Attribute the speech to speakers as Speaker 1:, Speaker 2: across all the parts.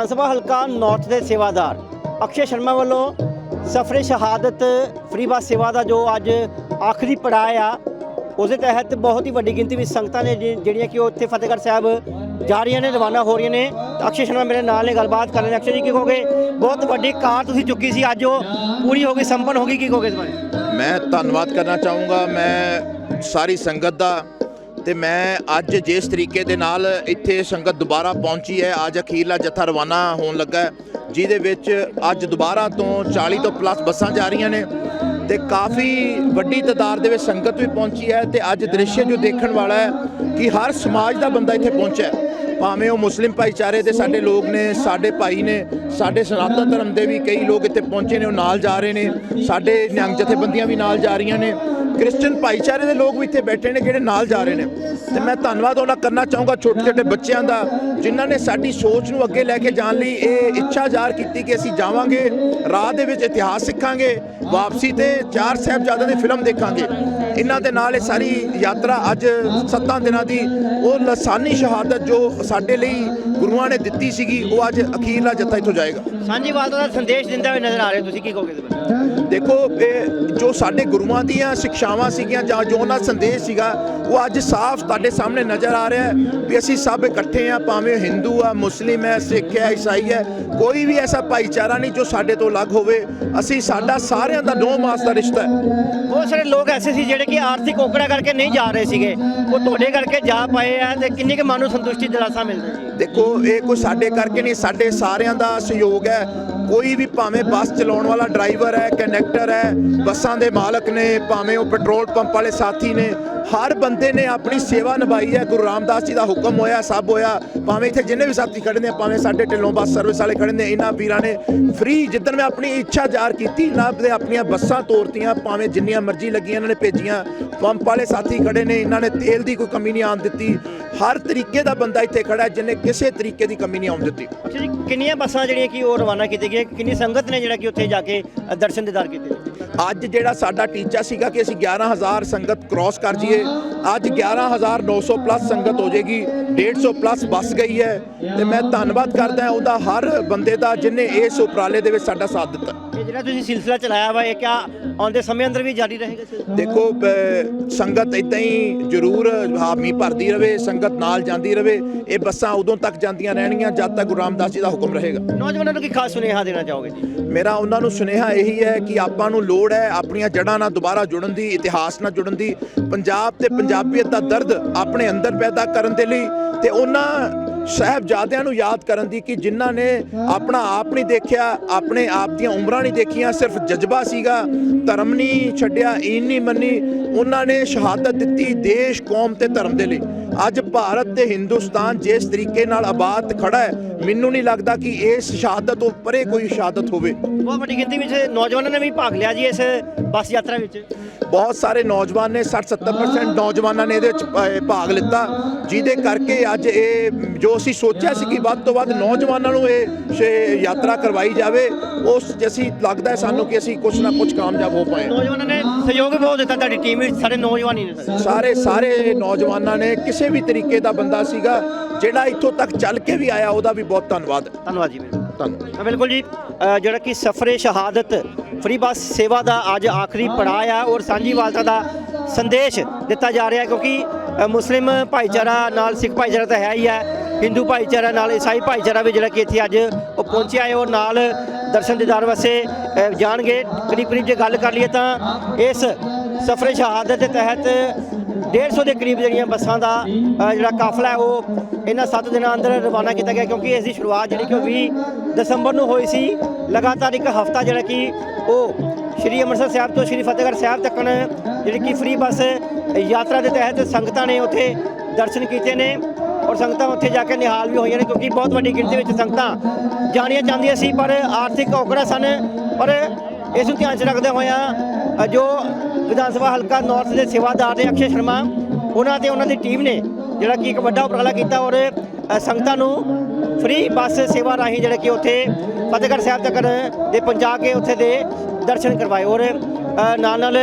Speaker 1: ਵਿਧਾਨ ਸਭਾ ਹਲਕਾ ਨਾਰਥ ਦੇ ਸੇਵਾਦਾਰ। ਅਕਸ਼ੇ ਸ਼ਰਮਾ ਵੱਲੋਂ ਸਫਰੇ ਸ਼ਹਾਦਤ ਫਰੀ ਬੱਸ ਸੇਵਾ ਦਾ ਜੋ ਅੱਜ ਆਖਰੀ ਪੜਾਅ ਆ, ਉਸ ਤਹਿਤ ਬਹੁਤ ਹੀ ਵੱਡੀ ਗਿਣਤੀ ਵਿੱਚ ਸੰਗਤਾਂ ਨੇ ਜਿਹੜੀਆਂ ਕਿ ਉਹ ਉੱਥੇ ਫਤਿਹਗੜ੍ਹ ਸਾਹਿਬ ਜਾ ਰਹੀਆਂ ਨੇ, ਰਵਾਨਾ ਹੋ ਰਹੀਆਂ ਨੇ। ਅਕਸ਼ੇ ਸ਼ਰਮਾ ਮੇਰੇ ਨਾਲ ਨੇ, ਗੱਲਬਾਤ ਕਰ ਰਹੇ ਨੇ। ਅਕਸ਼ੇ ਜੀ, ਕੀ ਕਹੋਗੇ? ਬਹੁਤ ਵੱਡੀ ਕਾਰ ਤੁਸੀਂ ਚੁੱਕੀ ਸੀ, ਅੱਜ ਉਹ ਪੂਰੀ ਹੋ ਗਈ, ਸੰਪਨ ਹੋ ਗਈ, ਕੀ ਕਹੋਗੇ ਇਸ ਬਾਰੇ?
Speaker 2: ਮੈਂ ਧੰਨਵਾਦ ਕਰਨਾ ਚਾਹੂੰਗਾ। ਮੈਂ ਸਾਰੀ ਸੰਗਤ ਦਾ ਤੇ ਮੈਂ ਅੱਜ ਜਿਸ ਤਰੀਕੇ ਦੇ ਨਾਲ ਇੱਥੇ ਸੰਗਤ ਦੁਬਾਰਾ ਪਹੁੰਚੀ ਹੈ, ਅੱਜ ਅਖੀਰਲਾ ਜਥਾ ਰਵਾਨਾ ਹੋਣ ਲੱਗਾ ਜਿਹਦੇ ਵਿੱਚ ਅੱਜ ਦੁਬਾਰਾ ਤੋਂ 40 ਤੋਂ ਪਲੱਸ ਬੱਸਾਂ ਜਾ ਰਹੀਆਂ ਨੇ ਤੇ ਕਾਫੀ ਵੱਡੀ ਤਾਦਾਦ ਦੇ ਵਿੱਚ ਸੰਗਤ ਵੀ ਪਹੁੰਚੀ ਹੈ ਤੇ ਅੱਜ ਦ੍ਰਿਸ਼ ਜੋ ਦੇਖਣ ਵਾਲਾ ਹੈ ਕਿ ਹਰ ਸਮਾਜ ਦਾ ਬੰਦਾ ਇੱਥੇ ਪਹੁੰਚਿਆ ਭਾਵੇਂ ਉਹ ਮੁਸਲਿਮ ਭਾਈਚਾਰੇ ਦੇ ਸਾਡੇ ਲੋਕ ਨੇ, ਸਾਡੇ ਭਾਈ ਨੇ, ਸਾਡੇ ਸਨਾਤਨ ਧਰਮ ਦੇ ਵੀ ਕਈ ਲੋਕ ਇੱਥੇ ਪਹੁੰਚੇ ਨੇ, ਉਹ ਨਾਲ ਜਾ ਰਹੇ ਨੇ, ਸਾਡੇ ਨਿਹੰਗ ਜਥੇਬੰਦੀਆਂ ਵੀ ਨਾਲ ਜਾ ਰਹੀਆਂ ਨੇ। ਕ੍ਰਿਸਚੀਅਨ ਭਾਈਚਾਰੇ ਦੇ ਲੋਕ ਵੀ ਇੱਥੇ ਬੈਠੇ ਨੇ ਜਿਹੜੇ ਨਾਲ ਜਾ ਰਹੇ ਨੇ। ਤੇ ਮੈਂ ਧੰਨਵਾਦ ਉਹਨਾਂ ਕਰਨਾ ਚਾਹੂੰਗਾ ਛੋਟੇ ਛੋਟੇ ਬੱਚਿਆਂ ਦਾ ਜਿਨ੍ਹਾਂ ਨੇ ਸਾਡੀ ਸੋਚ ਨੂੰ ਅੱਗੇ ਲੈ ਕੇ ਜਾਣ ਲਈ ਇਹ ਇੱਛਾ ਜ਼ਾਹਰ ਕੀਤੀ ਕਿ ਅਸੀਂ ਜਾਵਾਂਗੇ ਰਾਹ ਦੇ ਵਿੱਚ ਇਤਿਹਾਸ ਸਿੱਖਾਂਗੇ ਵਾਪਸੀ ਤੇ ਚਾਰ ਸਾਹਿਬਜ਼ਾਦਿਆਂ ਦੀ ਫਿਲਮ ਦੇਖਾਂਗੇ। ਇਹਨਾਂ ਦੇ ਨਾਲ ਇਹ ਸਾਰੀ ਯਾਤਰਾ ਅੱਜ ਸੱਤਾਂ ਦਿਨਾਂ ਦੀ ਉਹ ਲਸਾਨੀ ਸ਼ਹਾਦਤ ਜੋ ਸਾਡੇ ਲਈ ਗੁਰੂਆਂ ਨੇ ਦਿੱਤੀ ਸੀਗੀ ਉਹ ਅੱਜ ਅਖੀਰਲਾ ਜੱਥਾ ਇੱਥੋਂ ਜਾਏਗਾ।
Speaker 1: ਸਾਂਝੀ ਵਾਲਤਾ ਦਾ ਸੰਦੇਸ਼ ਦਿੰਦਾ ਹੋਇਆ ਨਜ਼ਰ ਆ ਰਹੇ ਤੁਸੀਂ ਕੀ ਕਹੋਗੇ
Speaker 2: ਦੇਖੋ ਜੋ ਸਾਡੇ ਗੁਰੂਆਂ ਦੀਆਂ ਸਿੱਖਿਆਵਾਂ ਸੀਗੀਆਂ ਜਾਂ ਜੋ ਉਹਨਾਂ ਸੰਦੇਸ਼ ਸੀਗਾ ਉਹ ਅੱਜ ਸਾਫ਼ ਤੁਹਾਡੇ ਸਾਹਮਣੇ ਨਜ਼ਰ ਆ ਰਿਹਾ ਹੈ ਵੀ ਅਸੀਂ ਸਭ ਇਕੱਠੇ ਆ ਭਾਵੇਂ ਹਿੰਦੂ ਆ ਮੁਸਲਿਮ ਹੈ ਸਿੱਖ ਹੈ ਈਸਾਈ ਹੈ ਕੋਈ ਵੀ ਐਸਾ ਭਾਈਚਾਰਾ ਨਹੀਂ ਜੋ ਸਾਡੇ ਤੋਂ ਅਲੱਗ ਹੋਵੇ। ਅਸੀਂ ਸਾਡਾ ਸਾਰਿਆਂ ਦਾ ਨੌ ਮਾਸ ਦਾ ਰਿਸ਼ਤਾ ਹੈ।
Speaker 1: ਬਹੁਤ ਸਾਰੇ ਲੋਕ ਐਸੇ ਸੀ ਜਿਹੜੇ ਕਿ ਆਰਥਿਕ ਔਕੜਾ ਕਰਕੇ ਨਹੀਂ ਜਾ ਰਹੇ ਸੀਗੇ। ਉਹ ਤੁਹਾਡੇ ਕਰਕੇ ਜਾ ਪਏ ਆ ਤੇ ਕਿੰਨੀ ਕੁ ਮਨ ਨੂੰ ਸੰਤੁਸ਼ਟੀ ਦਿਲਾਸਾ ਮਿਲਦਾ ਜੀ?
Speaker 2: ਦੇਖੋ ਇਹ ਕੋਈ ਸਾਡੇ ਕਰਕੇ ਨਹੀਂ ਸਾਡੇ ਸਾਰਿਆਂ ਦਾ ਸਹਿਯੋਗ ਹੈ। ਕੋਈ ਵੀ ਭਾਵੇਂ ਬੱਸ ਚਲਾਉਣ ਵਾਲਾ ਡਰਾਈਵਰ ਹੈ, ਕੰਡਕਟਰ ਹੈ, ਬੱਸਾਂ ਦੇ ਮਾਲਕ ਨੇ, ਭਾਵੇਂ ਉਹ ਪੈਟਰੋਲ ਪੰਪ ਵਾਲੇ ਸਾਥੀ ਨੇ, ਹਰ ਬੰਦੇ ਨੇ ਆਪਣੀ ਸੇਵਾ ਨਿਭਾਈ ਹੈ। ਗੁਰੂ ਰਾਮਦਾਸ ਜੀ ਦਾ ਹੁਕਮ ਹੋਇਆ, ਸਭ ਹੋਇਆ। ਭਾਵੇਂ ਇੱਥੇ ਜਿੰਨੇ ਵੀ ਸਾਥੀ ਖੜੇ ਨੇ, ਭਾਵੇਂ ਸਾਡੇ ਢਿੱਲੋਂ ਬੱਸ ਸਰਵਿਸ ਵਾਲੇ ਖੜੇ ਨੇ, ਇਹਨਾਂ ਵੀਰਾਂ ਨੇ ਫ੍ਰੀ ਜਿੱਦਣ ਮੈਂ ਆਪਣੀ ਇੱਛਾ ਜ਼ਾਹਰ ਕੀਤੀ ਨਾ ਦੇ ਆਪਣੀਆਂ ਬੱਸਾਂ ਤੋਰਤੀਆਂ, ਭਾਵੇਂ ਜਿੰਨੀਆਂ ਮਰਜ਼ੀ ਲੱਗੀਆਂ ਇਹਨਾਂ ਨੇ ਭੇਜੀਆਂ। ਪੰਪ ਵਾਲੇ ਸਾਥੀ ਖੜੇ ਨੇ, ਇਹਨਾਂ ਨੇ ਤੇਲ ਦੀ ਕੋਈ ਕਮੀ ਨਹੀਂ ਆਉਣ ਦਿੱਤੀ। ਹਰ ਤਰੀਕੇ ਦਾ ਬੰਦਾ ਇੱਥੇ ਖੜਾ ਹੈ, ਜਿਹਨੇ ਕਿਸੇ ਤਰੀਕੇ ਦੀ ਕਮੀ ਨਹੀਂ ਆਉਣ ਦਿੱਤੀ।
Speaker 1: ਅੱਛਾ ਜੀ ਕਿੰਨੀਆਂ ਬੱਸਾਂ ਜਿਹੜੀਆਂ ਕਿ ਉਹ ਰਵਾਨਾ ਕੀਤੀਆਂ ਗਈਆਂ ਕਿੰਨੀ ਸੰਗਤ ਨੇ ਜਿਹੜਾ ਕਿ ਉੱਥੇ ਜਾ ਕੇ ਦਰਸ਼ਨ ਦੀਦਾਰ ਕੀਤੇ
Speaker 2: ਅੱਜ ਜਿਹੜਾ ਸਾਡਾ ਟੀਚਾ ਸੀਗਾ ਕਿ ਅਸੀਂ 11000 ਸੰਗਤ ਕ੍ਰਾਸ ਕਰ ਜੀਏ ਅੱਜ 11900 ਪਲੱਸ ਸੰਗਤ ਹੋ ਜਾਏਗੀ 150 ਪਲੱਸ ਬੱਸ ਗਈ ਹੈ ਤੇ ਮੈਂ ਧੰਨਵਾਦ ਕਰਦਾ ਹਾਂ ਉਹਦਾ ਹਰ ਬੰਦੇ ਦਾ ਜਿਨੇ ਇਸ ਉਪਰਾਲੇ ਦੇ ਵਿੱਚ ਸਾਡਾ ਸਾਥ ਦਿੱਤਾ।
Speaker 1: ਇਹ ਜਿਹੜਾ ਤੁਸੀਂ ਸਿਲਸਿਲਾ ਚਲਾਇਆ ਵਾ ਇਹ ਕਿਆ ਆਉਂਦੇ ਸਮੇਂ ਅੰਦਰ ਵੀ ਜਾਰੀ ਰਹੇਗਾ ਸਿਲਸਿਲਾ?
Speaker 2: ਦੇਖੋ ਅਹ, ਸੰਗਤ ਇਦਾਂ ਹੀ ਜ਼ਰੂਰ ਹਾਮੀ ਭਰਦੀ ਰਵੇ ਸੰਗਤ ਨਾਲ ਜਾਂਦੀ ਰਵੇ ਇਹ ਬੱਸਾਂ ਉਦੋਂ ਤੱਕ ਜਾਂਦੀਆਂ ਰਹਿਣਗੀਆਂ ਜਦ ਤੱਕ ਗੁਰੂ ਰਾਮਦਾਸ ਜੀ ਦਾ ਹੁਕਮ ਰਹੇਗਾ।
Speaker 1: ਨੌਜਵਾਨਾਂ ਨੂੰ ਕੀ ਖਾਸ ਸੁਨੇਹਾ ਦੇਣਾ ਚਾਹੋਗੇ ਜੀ?
Speaker 2: ਮੇਰਾ ਉਹਨਾਂ ਨੂੰ ਸੁਨੇਹਾ ਇਹੀ ਹੈ ਕਿ ਆਪਾਂ ਨੂੰ ਲੋੜ ਹੈ ਆਪਣੀਆਂ ਜੜ੍ਹਾਂ ਨਾਲ ਦੁਬਾਰਾ ਜੁੜਨ ਦੀ ਇਤਿਹਾਸ ਨਾਲ ਜੁੜਨ ਦੀ। ਪੰਜਾਬ ਤੇ ਪੰਜਾਬੀਅਤ ਦਾ ਦਰਦ ਆਪਣੇ ਅੰਦਰ ਪੈਦਾ ਕਰਨ ਦੇ ਲਈ ਤੇ ਉਹਨਾਂ ਸਾਹਿਬਜ਼ਾਦਿਆਂ ਨੂੰ ਯਾਦ ਕਰਨ ਦੀ ਕਿ ਜਿਨ੍ਹਾਂ ਨੇ ਆਪਣਾ ਆਪ ਨਹੀਂ ਦੇਖਿਆ, ਆਪਣੇ ਆਪ ਦੀਆਂ ਉਮਰਾਂ ਨਹੀਂ ਦੇਖੀਆਂ, ਸਿਰਫ ਜਜ਼ਬਾ ਸੀਗਾ, ਧਰਮ ਨਹੀਂ ਛੱਡਿਆ, ਈਨ ਨਹੀਂ ਮੰਨੀ, ਉਹਨਾਂ ਨੇ ਸ਼ਹਾਦਤ ਦਿੱਤੀ ਦੇਸ਼, ਕੌਮ ਤੇ ਧਰਮ ਦੇ ਲਈ। ਅੱਜ ਭਾਰਤ ਤੇ ਹਿੰਦੁਸਤਾਨ ਜਿਸ ਤਰੀਕੇ ਨਾਲ ਆਬਾਦ ਖੜਾ ਹੈ ਮੈਨੂੰ ਨਹੀਂ ਲੱਗਦਾ ਕਿ ਇਸ ਸ਼ਹਾਦਤ ਤੋਂ ਪਰੇ ਕੋਈ ਸ਼ਹਾਦਤ ਹੋਵੇ।
Speaker 1: ਬਹੁਤ ਵੱਡੀ ਗਿਣਤੀ ਵਿੱਚ ਨੌਜਵਾਨਾਂ ਨੇ ਵੀ ਭਾਗ ਲਿਆ ਜੀ ਇਸ ਬੱਸ ਯਾਤਰਾ ਵਿੱਚ।
Speaker 2: ਬਹੁਤ ਸਾਰੇ ਨੌਜਵਾਨ ਨੇ 60-70% ਨੌਜਵਾਨਾਂ ਨੇ ਇਹਦੇ ਵਿੱਚ ਭਾਗ ਲਿੱਤਾ। ਜਿਹਦੇ ਕਰਕੇ ਅੱਜ ਇਹ ਜੋ ਅਸੀਂ ਸੋਚਿਆ ਸੀ ਕਿ ਵੱਧ ਤੋਂ ਵੱਧ ਨੌਜਵਾਨਾਂ ਨੂੰ ਇਹ ਯਾਤਰਾ ਕਰਵਾਈ ਜਾਵੇ ਉਸ ਅਸੀਂ ਲੱਗਦਾ ਸਾਨੂੰ ਕਿ ਅਸੀਂ ਕੁਝ ਨਾ ਕੁਝ ਕਾਮਯਾਬ ਹੋ ਪਾਏ
Speaker 1: ਨੌਜਵਾਨਾਂ ਨੇ ਸਹਿਯੋਗ ਬਹੁਤ ਦਿੱਤਾ ਤੁਹਾਡੀ ਟੀਮ ਵਿੱਚ ਸਾਰੇ ਨੌਜਵਾਨ ਹੀ ਨੇ ਸਾਰੇ।
Speaker 2: ਸਾਰੇ ਸਾਰੇ ਨੌਜਵਾਨਾਂ ਨੇ ਕਿਸੇ ਵੀ ਤਰੀਕੇ ਦਾ ਬੰਦਾ ਸੀਗਾ ਜਿਹੜਾ ਇੱਥੋਂ ਤੱਕ ਚੱਲ ਕੇ ਵੀ ਆਇਆ ਉਹਦਾ ਵੀ ਬਹੁਤ ਧੰਨਵਾਦ।
Speaker 1: ਧੰਨਵਾਦ ਜੀ
Speaker 2: ਧੰਨਵਾਦ।
Speaker 1: ਤਾਂ ਬਿਲਕੁਲ ਜੀ। ਅ, ਜਿਹੜਾ ਕਿ ਸਫਰੇ ਸ਼ਹਾਦਤ ਫ੍ਰੀ ਬੱਸ ਸੇਵਾ ਦਾ ਅੱਜ ਆਖਰੀ ਪੜਾਅ ਆ ਔਰ ਸਾਂਝੀ ਵਾਲਤਾ ਦਾ ਸੰਦੇਸ਼ ਦਿੱਤਾ ਜਾ ਰਿਹਾ ਕਿਉਂਕਿ ਅ, ਮੁਸਲਿਮ ਭਾਈਚਾਰਾ ਨਾਲ ਸਿੱਖ ਭਾਈਚਾਰਾ ਤਾਂ ਹੈ ਹੀ ਹੈ ਹਿੰਦੂ ਭਾਈਚਾਰਾ ਨਾਲ ਈਸਾਈ ਭਾਈਚਾਰਾ ਵੀ ਜਿਹੜਾ ਕਿ ਇੱਥੇ ਅੱਜ ਉਹ ਪਹੁੰਚਿਆ ਹੈ ਔਰ ਨਾਲ ਦਰਸ਼ਨ ਦੀਦਾਰ ਵਾਸਤੇ ਜਾਣਗੇ। ਕਰੀਬ ਕਰੀਬ ਜੇ ਗੱਲ ਕਰ ਲਈਏ ਤਾਂ ਇਸ ਸਫਰੇ ਸ਼ਹਾਦਤ ਦੇ ਤਹਿਤ 150 ਦੇ ਕਰੀਬ ਜਿਹੜੀਆਂ ਬੱਸਾਂ ਦਾ ਜਿਹੜਾ ਕਾਫਲਾ ਹੈ, ਉਹ ਇਹਨਾਂ 7 ਦਿਨਾਂ ਅੰਦਰ ਰਵਾਨਾ ਕੀਤਾ ਗਿਆ, ਕਿਉਂਕਿ ਇਸ ਦੀ ਸ਼ੁਰੂਆਤ ਜਿਹੜੀ ਕਿ ਉਹ 20 ਦਸੰਬਰ ਨੂੰ ਹੋਈ ਸੀ। ਲਗਾਤਾਰ ਇੱਕ ਹਫਤਾ ਜਿਹੜਾ ਕਿ ਉਹ ਸ਼੍ਰੀ ਅੰਮ੍ਰਿਤਸਰ ਸਾਹਿਬ ਤੋਂ ਸ਼੍ਰੀ ਫਤਿਹਗੜ੍ਹ ਸਾਹਿਬ ਤੱਕ ਜਿਹੜੀ ਕਿ ਫ੍ਰੀ ਬੱਸ ਯਾਤਰਾ ਦੇ ਤਹਿਤ ਸੰਗਤਾਂ ਨੇ ਉੱਥੇ ਦਰਸ਼ਨ ਕੀਤੇ ਨੇ। ਔਰ ਸੰਗਤਾਂ ਉੱਥੇ ਜਾ ਕੇ ਨਿਹਾਲ ਵੀ ਹੋਈਆਂ ਨੇ ਕਿਉਂਕਿ ਬਹੁਤ ਵੱਡੀ ਗਿਣਤੀ ਵਿੱਚ ਸੰਗਤਾਂ ਜਾਣੀਆਂ ਚਾਹੁੰਦੀਆਂ ਸੀ, ਪਰ ਆਰਥਿਕ ਔਕੜਾਂ ਸਨ ਪਰ ਇਸ ਨੂੰ ਧਿਆਨ 'ਚ ਰੱਖਦੇ ਹੋਇਆਂ ਜੋ ਵਿਧਾਨ ਸਭਾ ਹਲਕਾ ਨਾਰਥ ਦੇ ਸੇਵਾਦਾਰ ਨੇ ਅਕਸ਼ੇ ਸ਼ਰਮਾ, ਉਹਨਾਂ ਤੇ ਉਹਨਾਂ ਦੀ ਟੀਮ ਨੇ ਜਿਹੜਾ ਕਿ ਇੱਕ ਵੱਡਾ ਉਪਰਾਲਾ ਕੀਤਾ ਔਰ ਸੰਗਤਾਂ ਨੂੰ ਫ੍ਰੀ ਬੱਸ ਸੇਵਾ ਰਾਹੀਂ ਜਿਹੜਾ ਕਿ ਉੱਥੇ ਫਤਿਹਗੜ੍ਹ ਸਾਹਿਬ ਤੱਕ ਦੇ ਪਹੁੰਚਾ ਕੇ ਉੱਥੇ ਦੇ ਦਰਸ਼ਨ ਕਰਵਾਏ ਔਰ ਨਾਲ ਨਾਲ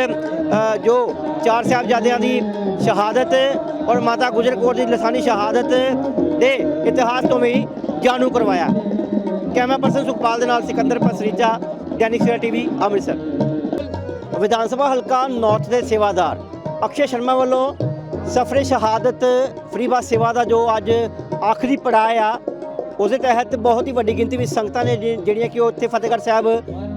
Speaker 1: ਜੋ ਚਾਰ ਸਾਹਿਬਜ਼ਾਦਿਆਂ ਦੀ ਸ਼ਹਾਦਤ ਔਰ ਮਾਤਾ ਗੁਜਰ ਕੌਰ ਦੀ ਲਸਾਨੀ ਸ਼ਹਾਦਤ ਦੇ ਇਤਿਹਾਸ ਤੋਂ ਵੀ ਜਾਣੂ ਕਰਵਾਇਆ। ਕੈਮਰਾ ਪਰਸਨ ਸੁਖਪਾਲ ਦੇ ਨਾਲ ਸਿਕੰਦਰ ਪਸਰੀਜਾ ਦੈਨਿਕ ਸਵੇਰਾ ਟੀਵੀ, ਅੰਮ੍ਰਿਤਸਰ। ਵਿਧਾਨ ਸਭਾ ਹਲਕਾ ਨਾਰਥ ਦੇ ਸੇਵਾਦਾਰ ਅਕਸ਼ੇ ਸ਼ਰਮਾ ਵੱਲੋਂ ਸਫਰੇ ਸ਼ਹਾਦਤ ਫਰੀ ਬੱਸ ਸੇਵਾ ਦਾ ਜੋ ਅੱਜ ਆਖਰੀ ਪੜਾਅ ਆ ਉਸ ਦੇ ਤਹਿਤ ਬਹੁਤ ਹੀ ਵੱਡੀ ਗਿਣਤੀ ਵਿੱਚ ਸੰਗਤਾਂ ਨੇ ਜਿ- ਜਿਹੜੀਆਂ ਕਿ ਉਹ ਇੱਥੇ ਫਤਿਹਗੜ੍ਹ ਸਾਹਿਬ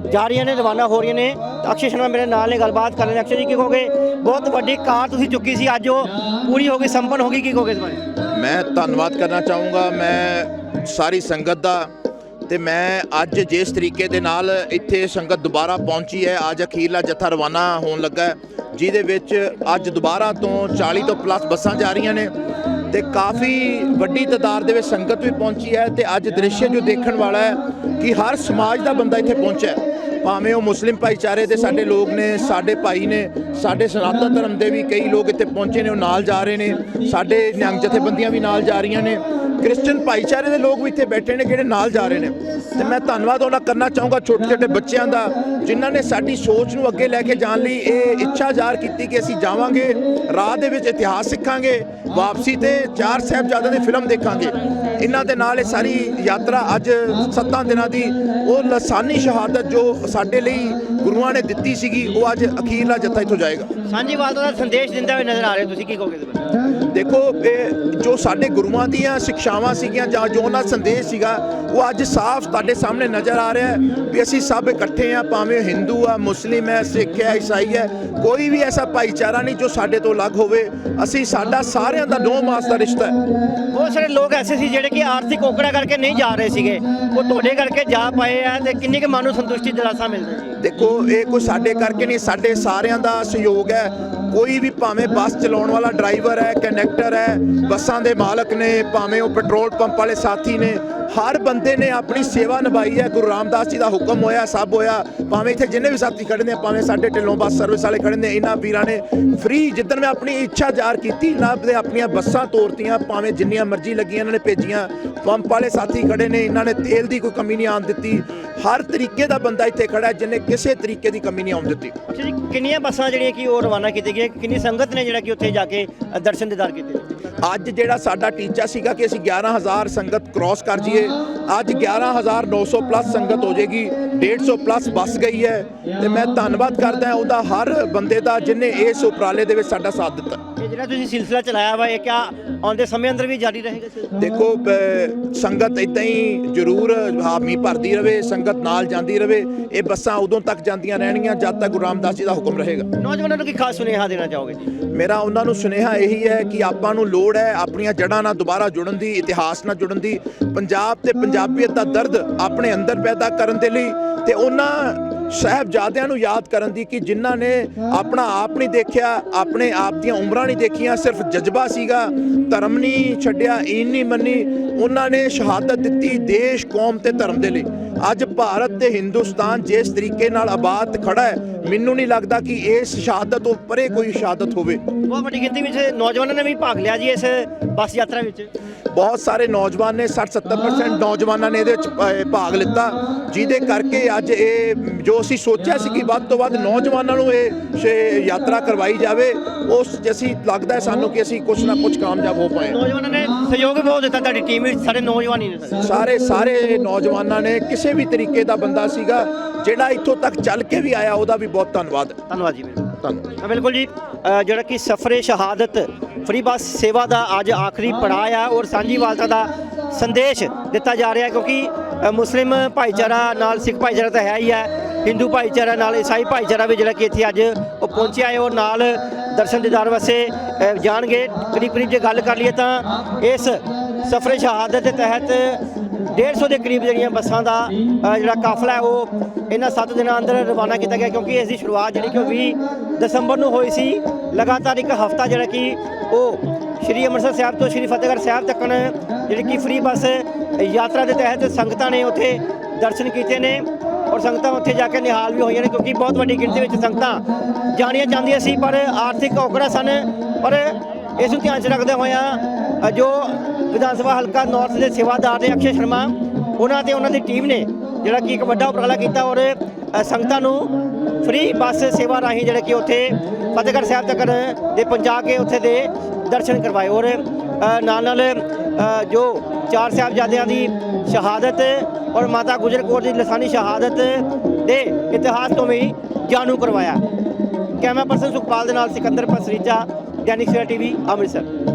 Speaker 1: ਜਾ ਰਹੀਆਂ ਨੇ, ਰਵਾਨਾ ਹੋ ਰਹੀਆਂ ਨੇ। ਅਕਸ਼ੇ ਸ਼ਰਮਾ ਮੇਰੇ ਨਾਲ ਨੇ, ਗੱਲਬਾਤ ਕਰ ਰਹੇ ਨੇ। ਅਕਸ਼ੇ ਜੀ, ਕੀ ਕਹੋਗੇ? ਬਹੁਤ ਵੱਡੀ ਕਾਰ ਤੁਸੀਂ ਚੁੱਕੀ ਸੀ, ਅੱਜ ਉਹ ਪੂਰੀ ਹੋ ਗਈ, ਸੰਪਨ ਹੋ ਗਈ, ਕੀ ਕਹੋਗੇ ਇਸ ਬਾਰੇ?
Speaker 2: ਮੈਂ ਧੰਨਵਾਦ ਕਰਨਾ ਚਾਹੂੰਗਾ। ਮੈਂ ਸਾਰੀ ਸੰਗਤ ਦਾ ਤੇ ਮੈਂ ਅੱਜ ਜਿਸ ਤਰੀਕੇ ਦੇ ਨਾਲ ਇੱਥੇ ਸੰਗਤ ਦੁਬਾਰਾ ਪਹੁੰਚੀ ਹੈ, ਅੱਜ ਅਖੀਰਲਾ ਜੱਥਾ ਰਵਾਨਾ ਹੋਣ ਲੱਗਾ ਜਿਹਦੇ ਵਿੱਚ ਅੱਜ ਦੁਬਾਰਾ ਤੋਂ 40 ਤੋਂ ਪਲੱਸ ਬੱਸਾਂ ਜਾ ਰਹੀਆਂ ਨੇ ਤੇ ਕਾਫੀ ਵੱਡੀ ਤਾਦਾਦ ਦੇ ਵਿੱਚ ਸੰਗਤ ਵੀ ਪਹੁੰਚੀ ਹੈ ਤੇ ਅੱਜ ਦ੍ਰਿਸ਼ ਜੋ ਦੇਖਣ ਵਾਲਾ ਹੈ ਕਿ ਹਰ ਸਮਾਜ ਦਾ ਬੰਦਾ ਇੱਥੇ ਪਹੁੰਚਿਆ ਭਾਵੇਂ ਉਹ ਮੁਸਲਿਮ ਭਾਈਚਾਰੇ ਦੇ ਸਾਡੇ ਲੋਕ ਨੇ, ਸਾਡੇ ਭਾਈ ਨੇ, ਸਾਡੇ ਸਨਾਤਨ ਧਰਮ ਦੇ ਵੀ ਕਈ ਲੋਕ ਇੱਥੇ ਪਹੁੰਚੇ ਨੇ, ਉਹ ਨਾਲ ਜਾ ਰਹੇ ਨੇ, ਸਾਡੇ ਨਿਹੰਗ ਜਥੇਬੰਦੀਆਂ ਵੀ ਨਾਲ ਜਾ ਰਹੀਆਂ ਨੇ। ਕ੍ਰਿਸਚੀਅਨ ਭਾਈਚਾਰੇ ਦੇ ਲੋਕ ਵੀ ਇੱਥੇ ਬੈਠੇ ਨੇ, ਜਿਹੜੇ ਨਾਲ ਜਾ ਰਹੇ ਨੇ। ਤੇ ਮੈਂ ਧੰਨਵਾਦ ਉਹਨਾਂ ਕਰਨਾ ਚਾਹੂੰਗਾ ਛੋਟੇ ਛੋਟੇ ਬੱਚਿਆਂ ਦਾ, ਜਿਨ੍ਹਾਂ ਨੇ ਸਾਡੀ ਸੋਚ ਨੂੰ ਅੱਗੇ ਲੈ ਕੇ ਜਾਣ ਲਈ ਇਹ ਇੱਛਾ ਜ਼ਾਹਰ ਕੀਤੀ ਕਿ ਅਸੀਂ ਜਾਵਾਂਗੇ, ਰਾਹ ਦੇ ਵਿੱਚ ਇਤਿਹਾਸ ਸਿੱਖਾਂਗੇ, ਵਾਪਸੀ ਤੇ ਚਾਰ ਸਾਹਿਬਜ਼ਾਦਿਆਂ ਦੀ ਫਿਲਮ ਦੇਖਾਂਗੇ। ਇਹਨਾਂ ਦੇ ਨਾਲ ਇਹ ਸਾਰੀ ਯਾਤਰਾ ਅੱਜ ਸੱਤਾਂ ਦਿਨਾਂ ਦੀ ਉਹ ਲਸਾਨੀ ਸ਼ਹਾਦਤ ਜੋ ਸਾਡੇ ਲਈ ਗੁਰੂਆਂ ਨੇ ਦਿੱਤੀ ਸੀਗੀ ਉਹ ਅੱਜ ਅਖੀਰਲਾ ਜੱਥਾ ਇੱਥੋਂ ਜਾਏਗਾ।
Speaker 1: ਸਾਂਝੀ ਵਾਲਤਾ ਦਾ ਸੰਦੇਸ਼ ਦਿੰਦੇ ਹੋਏ ਨਜ਼ਰ ਆ ਰਹੇ ਤੁਸੀਂ ਕੀ ਕਹੋਗੇ ਇਸ ਬਾਰੇ?
Speaker 2: ਦੇਖੋ ਇਹ ਜੋ ਸਾਡੇ ਗੁਰੂਆਂ ਦੀਆਂ ਸਿੱਖਿਆਵਾਂ ਸੀਗੀਆਂ ਜਾਂ ਜੋ ਉਹਨਾਂ ਸੰਦੇਸ਼ ਸੀਗਾ ਉਹ ਅੱਜ ਸਾਫ਼ ਤੁਹਾਡੇ ਸਾਹਮਣੇ ਨਜ਼ਰ ਆ ਰਿਹਾ ਹੈ ਵੀ ਅਸੀਂ ਸਭ ਇਕੱਠੇ ਆ ਭਾਵੇਂ ਹਿੰਦੂ ਆ ਮੁਸਲਿਮ ਹੈ ਸਿੱਖ ਹੈ ਈਸਾਈ ਹੈ ਕੋਈ ਵੀ ਐਸਾ ਭਾਈਚਾਰਾ ਨਹੀਂ ਜੋ ਸਾਡੇ ਤੋਂ ਅਲੱਗ ਹੋਵੇ। ਅਸੀਂ ਸਾਡਾ ਸਾਰਿਆਂ ਦਾ ਨੌ ਮਾਸ ਦਾ ਰਿਸ਼ਤਾ ਹੈ।
Speaker 1: ਬਹੁਤ ਸਾਰੇ ਲੋਕ ਐਸੇ ਸੀ ਜਿਹੜੇ ਕਿ ਆਰਥਿਕ ਔਕੜਾ ਕਰਕੇ ਨਹੀਂ ਜਾ ਰਹੇ ਸੀਗੇ। ਉਹ ਤੁਹਾਡੇ ਕਰਕੇ ਜਾ ਪਾਏ ਆ ਤੇ ਕਿੰਨੀ ਕੁ ਮਨ ਨੂੰ ਸੰਤੁਸ਼ਟੀ ਦਿਲਾਸਾ ਮਿਲਦਾ ਜੀ?
Speaker 2: ਦੇਖੋ ਇਹ ਕੋਈ ਸਾਡੇ ਕਰਕੇ ਨਹੀਂ ਸਾਡੇ ਸਾਰਿਆਂ ਦਾ ਸਹਿਯੋਗ ਹੈ। ਕੋਈ ਵੀ ਭਾਵੇਂ ਬੱਸ ਚਲਾਉਣ ਵਾਲਾ ਡਰਾਈਵਰ ਹੈ, ਕੰਡਕਟਰ ਹੈ, ਬੱਸਾਂ ਦੇ ਮਾਲਕ ਨੇ, ਭਾਵੇਂ ਉਹ ਪੈਟਰੋਲ ਪੰਪ ਵਾਲੇ ਸਾਥੀ ਨੇ, ਹਰ ਬੰਦੇ ਨੇ ਆਪਣੀ ਸੇਵਾ ਨਿਭਾਈ ਹੈ। ਗੁਰੂ ਰਾਮਦਾਸ ਜੀ ਦਾ ਹੁਕਮ ਹੋਇਆ, ਸਭ ਹੋਇਆ। ਭਾਵੇਂ ਇੱਥੇ ਜਿੰਨੇ ਵੀ ਸਾਥੀ ਖੜੇ ਨੇ, ਭਾਵੇਂ ਸਾਡੇ ਢਿੱਲੋਂ ਬੱਸ ਸਰਵਿਸ ਵਾਲੇ ਖੜੇ ਨੇ, ਇਹਨਾਂ ਵੀਰਾਂ ਨੇ ਫ੍ਰੀ ਜਿੱਦਣ ਮੈਂ ਆਪਣੀ ਇੱਛਾ ਜ਼ਾਹਰ ਕੀਤੀ, ਇਹਨਾਂ ਦੇ ਆਪਣੀਆਂ ਬੱਸਾਂ ਤੋਰਤੀਆਂ, ਭਾਵੇਂ ਜਿੰਨੀਆਂ ਮਰਜ਼ੀ ਲੱਗੀਆਂ ਇਹਨਾਂ ਨੇ ਭੇਜੀਆਂ। ਪੰਪ ਵਾਲੇ ਸਾਥੀ ਖੜੇ ਨੇ, ਇਹਨਾਂ ਨੇ ਤੇਲ ਦੀ ਕੋਈ ਕਮੀ ਨਹੀਂ ਆਉਣ ਦਿੱਤੀ। ਹਰ ਤਰੀਕੇ ਦਾ ਬੰਦਾ ਇੱਥੇ ਖੜਾ ਹੈ, ਜਿਹਨੇ ਕਿਸੇ ਤਰੀਕੇ ਦੀ ਕਮੀ ਨਹੀਂ ਆਉਣ ਦਿੱਤੀ।
Speaker 1: ਕਿੰਨੀਆਂ ਬੱਸਾਂ ਜਿਹੜੀਆਂ ਕਿ ਉਹ ਰਵਾਨਾ ਕੀਤੀਆਂ ਗਈਆਂ ਕਿੰਨੀ ਸੰਗਤ ਨੇ ਜਿਹੜਾ ਕਿ ਉੱਥੇ ਜਾ ਕੇ ਦਰਸ਼ਨ ਦੀਦਾਰ ਕੀਤੇ
Speaker 2: ਅੱਜ ਜਿਹੜਾ ਸਾਡਾ ਟੀਚਾ ਸੀਗਾ ਕਿ ਅਸੀਂ 11000 ਸੰਗਤ ਕ੍ਰਾਸ ਕਰ ਜੀਏ ਅੱਜ 11900 ਪਲੱਸ ਸੰਗਤ ਹੋ ਜਾਏਗੀ 150 ਪਲੱਸ ਬੱਸ ਗਈ ਹੈ, ਤੇ ਮੈਂ ਧੰਨਵਾਦ ਕਰਦਾ ਉਹਦਾ ਹਰ ਬੰਦੇ ਦਾ ਜਿਨੇ ਇਸ ਉਪਰਾਲੇ ਦੇ ਵਿੱਚ ਸਾਡਾ ਸਾਥ ਦਿੱਤਾ।
Speaker 1: ਜਿਹੜਾ ਤੁਸੀਂ ਸਿਲਸਿਲਾ ਚਲਾਇਆ ਵਾ ਇਹ ਕਿਆ ਆਉਂਦੇ ਸਮੇਂ ਅੰਦਰ ਵੀ ਜਾਰੀ ਰਹੇਗਾ ਸਿਲਸਿਲਾ?
Speaker 2: ਦੇਖੋ ਸੰਗਤ ਇਦਾਂ ਹੀ ਜ਼ਰੂਰ ਹਾਮੀ ਭਰਦੀ ਰਵੇ ਸੰਗਤ ਨਾਲ ਜਾਂਦੀ ਰਵੇ ਇਹ ਬੱਸਾਂ ਉਦੋਂ ਤੱਕ ਜਾਂਦੀਆਂ ਰਹਿਣਗੀਆਂ ਜਦ ਤੱਕ ਗੁਰੂ ਰਾਮਦਾਸ ਜੀ ਦਾ ਹੁਕਮ ਰਹੇਗਾ।
Speaker 1: ਨੌਜਵਾਨਾਂ ਨੂੰ ਕੀ ਖਾਸ ਸੁਨੇਹਾ ਦੇਣਾ ਚਾਹੋਗੇ ਜੀ?
Speaker 2: ਮੇਰਾ ਉਹਨਾਂ ਨੂੰ ਸੁਨੇਹਾ ਇਹੀ ਹੈ ਕਿ ਆਪਾਂ ਨੂੰ ਲੋੜ ਹੈ ਆਪਣੀਆਂ ਜੜ੍ਹਾਂ ਨਾਲ ਦੁਬਾਰਾ ਜੁੜਨ ਦੀ ਇਤਿਹਾਸ ਨਾਲ ਜੁੜਨ ਦੀ। ਪੰਜਾਬ ਤੇ ਪੰਜਾਬੀਅਤ ਦਾ ਦਰਦ ਆਪਣੇ ਅੰਦਰ ਪੈਦਾ ਕਰਨ ਦੇ ਲਈ ਤੇ ਉਹਨਾਂ ਸਾਹਿਬਜ਼ਾਦਿਆਂ ਨੂੰ ਯਾਦ ਕਰਨ ਦੀ ਕਿ ਜਿਨ੍ਹਾਂ ਨੇ ਆਪਣਾ ਆਪ ਨਹੀਂ ਦੇਖਿਆ, ਆਪਣੇ ਆਪ ਦੀਆਂ ਉਮਰਾਂ ਨਹੀਂ ਦੇਖੀਆਂ, ਸਿਰਫ ਜਜ਼ਬਾ ਸੀਗਾ, ਧਰਮ ਨਹੀਂ ਛੱਡਿਆ, ਈਨ ਨਹੀਂ ਮੰਨੀ, ਉਹਨਾਂ ਨੇ ਸ਼ਹਾਦਤ ਦਿੱਤੀ ਦੇਸ਼, ਕੌਮ ਤੇ ਧਰਮ ਦੇ ਲਈ। ਅੱਜ ਭਾਰਤ ਤੇ ਹਿੰਦੁਸਤਾਨ ਜਿਸ ਤਰੀਕੇ ਨਾਲ ਆਬਾਦ ਖੜਾ ਹੈ ਮੈਨੂੰ ਨਹੀਂ ਲੱਗਦਾ ਕਿ ਇਸ ਸ਼ਹਾਦਤ ਤੋਂ ਪਰੇ ਕੋਈ ਸ਼ਹਾਦਤ ਹੋਵੇ।
Speaker 1: ਬਹੁਤ ਵੱਡੀ ਗਿਣਤੀ ਵਿੱਚ ਨੌਜਵਾਨਾਂ ਨੇ ਵੀ ਭਾਗ ਲਿਆ ਜੀ ਇਸ ਬੱਸ ਯਾਤਰਾ ਵਿੱਚ।
Speaker 2: ਬਹੁਤ ਸਾਰੇ ਨੌਜਵਾਨ ਨੇ 60-70% ਨੌਜਵਾਨਾਂ ਨੇ ਇਹਦੇ ਵਿੱਚ ਭਾਗ ਲਿੱਤਾ। ਜਿਹਦੇ ਕਰਕੇ ਅੱਜ ਇਹ ਜੋ ਅਸੀਂ ਸੋਚਿਆ ਸੀ ਕਿ ਵੱਧ ਤੋਂ ਵੱਧ ਨੌਜਵਾਨਾਂ ਨੂੰ ਇਹ ਯਾਤਰਾ ਕਰਵਾਈ ਜਾਵੇ ਉਸ ਅਸੀਂ ਲੱਗਦਾ ਹੈ ਸਾਨੂੰ ਕਿ ਅਸੀਂ ਕੁਝ ਨਾ ਕੁਝ ਕਾਮਯਾਬ ਹੋ ਪਾਏ।
Speaker 1: ਨੌਜਵਾਨਾਂ ਨੇ ਸਹਿਯੋਗ ਬਹੁਤ ਦਿੱਤਾ ਤੁਹਾਡੀ ਟੀਮ ਵਿੱਚ ਸਾਡੇ ਨੌਜਵਾਨ ਹੀ ਨੇ ਸਾਰੇ।
Speaker 2: ਸਾਰੇ ਸਾਰੇ ਨੌਜਵਾਨਾਂ ਨੇ ਕਿਸੇ ਵੀ ਤਰੀਕੇ ਦਾ ਬੰਦਾ ਸੀਗਾ ਜਿਹੜਾ ਇੱਥੋਂ ਤੱਕ ਚੱਲ ਕੇ ਵੀ ਆਇਆ ਉਹਦਾ ਵੀ ਬਹੁਤ ਧੰਨਵਾਦ।
Speaker 1: ਧੰਨਵਾਦ ਜੀ ਮੇਰੇ।
Speaker 2: ਧੰਨਵਾਦ।
Speaker 1: ਹਾਂ, ਬਿਲਕੁਲ ਜੀ ਅ, ਜਿਹੜਾ ਕਿ ਸਫਰੇ ਸ਼ਹਾਦਤ ਫ੍ਰੀ ਬੱਸ ਸੇਵਾ ਦਾ ਅੱਜ ਆਖਰੀ ਪੜਾਅ ਆ ਔਰ ਸਾਂਝੀ ਵਾਲਤਾ ਦਾ ਸੰਦੇਸ਼ ਦਿੱਤਾ ਜਾ ਰਿਹਾ ਕਿਉਂਕਿ ਅ, ਮੁਸਲਿਮ ਭਾਈਚਾਰਾ ਨਾਲ ਸਿੱਖ ਭਾਈਚਾਰਾ ਤਾਂ ਹੈ ਹੀ ਹੈ ਹਿੰਦੂ ਭਾਈਚਾਰਾ ਨਾਲ ਈਸਾਈ ਭਾਈਚਾਰਾ ਵੀ ਜਿਹੜਾ ਕਿ ਇੱਥੇ ਅੱਜ ਉਹ ਪਹੁੰਚਿਆ ਹੈ ਔਰ ਨਾਲ ਦਰਸ਼ਨ ਦੀਦਾਰ ਵਾਸਤੇ ਅ, ਜਾਣਗੇ। ਕਰੀਬ ਕਰੀਬ ਜੇ ਗੱਲ ਕਰ ਲਈਏ ਤਾਂ ਇਸ ਸਫਰੇ ਸ਼ਹਾਦਤ ਦੇ ਤਹਿਤ 150 ਦੇ ਕਰੀਬ ਜਿਹੜੀਆਂ ਬੱਸਾਂ ਦਾ ਜਿਹੜਾ ਕਾਫਲਾ ਹੈ, ਉਹ ਇਹਨਾਂ 7 ਦਿਨਾਂ ਅੰਦਰ ਰਵਾਨਾ ਕੀਤਾ ਗਿਆ ਕਿਉਂਕਿ ਇਸ ਦੀ ਸ਼ੁਰੂਆਤ ਜਿਹੜੀ ਕਿ ਉਹ 20 ਦਸੰਬਰ ਨੂੰ ਹੋਈ ਸੀ। ਲਗਾਤਾਰ ਇੱਕ ਹਫਤਾ ਜਿਹੜਾ ਕਿ ਉਹ ਸ਼੍ਰੀ ਅੰਮ੍ਰਿਤਸਰ ਸਾਹਿਬ ਤੋਂ ਸ਼੍ਰੀ ਫਤਿਹਗੜ੍ਹ ਸਾਹਿਬ ਤੱਕਣ ਜਿਹੜੀ ਕਿ ਫ੍ਰੀ ਬੱਸ ਯਾਤਰਾ ਦੇ ਤਹਿਤ ਸੰਗਤਾਂ ਨੇ ਉੱਥੇ ਦਰਸ਼ਨ ਕੀਤੇ ਨੇ ਔਰ ਸੰਗਤਾਂ ਉੱਥੇ ਜਾ ਕੇ ਨਿਹਾਲ ਵੀ ਹੋਈਆਂ ਨੇ ਕਿਉਂਕਿ ਬਹੁਤ ਵੱਡੀ ਗਿਣਤੀ ਵਿੱਚ ਸੰਗਤਾਂ ਜਾਣੀਆਂ ਜਾਂਦੀਆਂ ਸੀ, ਪਰ ਆਰਥਿਕ ਔਕੜਾ ਸਨ। ਪਰ ਇਸ ਨੂੰ ਧਿਆਨ 'ਚ ਰੱਖਦੇ ਹੋਇਆਂ ਜੋ ਵਿਧਾਨ ਸਭਾ ਹਲਕਾ ਨਾਰਥ ਦੇ ਸੇਵਾਦਾਰ ਨੇ ਅਕਸ਼ੇ ਸ਼ਰਮਾ, ਉਹਨਾਂ ਤੇ ਉਹਨਾਂ ਦੀ ਟੀਮ ਨੇ ਜਿਹੜਾ ਕਿ ਇੱਕ ਵੱਡਾ ਉਪਰਾਲਾ ਕੀਤਾ ਔਰ ਸੰਗਤਾਂ ਨੂੰ ਫ੍ਰੀ ਬੱਸ ਸੇਵਾ ਰਾਹੀਂ ਜਿਹੜਾ ਕਿ ਉੱਥੇ ਫਤਿਹਗੜ੍ਹ ਸਾਹਿਬ ਤੱਕ ਦੇ ਪਹੁੰਚਾ ਕੇ ਉੱਥੇ ਦੇ ਦਰਸ਼ਨ ਕਰਵਾਏ ਔਰ ਨਾਲ ਨਾਲ ਜੋ ਚਾਰ ਸਾਹਿਬਜ਼ਾਦਿਆਂ ਦੀ ਸ਼ਹਾਦਤ ਔਰ ਮਾਤਾ ਗੁਜਰ ਕੌਰ ਦੀ ਲਸਾਨੀ ਸ਼ਹਾਦਤ ਦੇ ਇਤਿਹਾਸ ਤੋਂ ਵੀ ਜਾਣੂ ਕਰਵਾਇਆ। ਕੈਮਰਾ ਪਰਸਨ ਸੁਖਪਾਲ ਦੇ ਨਾਲ ਸਿਕੰਦਰ ਪਸਰੀਚਾ ਦੈਨਿਕ ਸਵੇਰਾ ਟੀਵੀ, ਅੰਮ੍ਰਿਤਸਰ।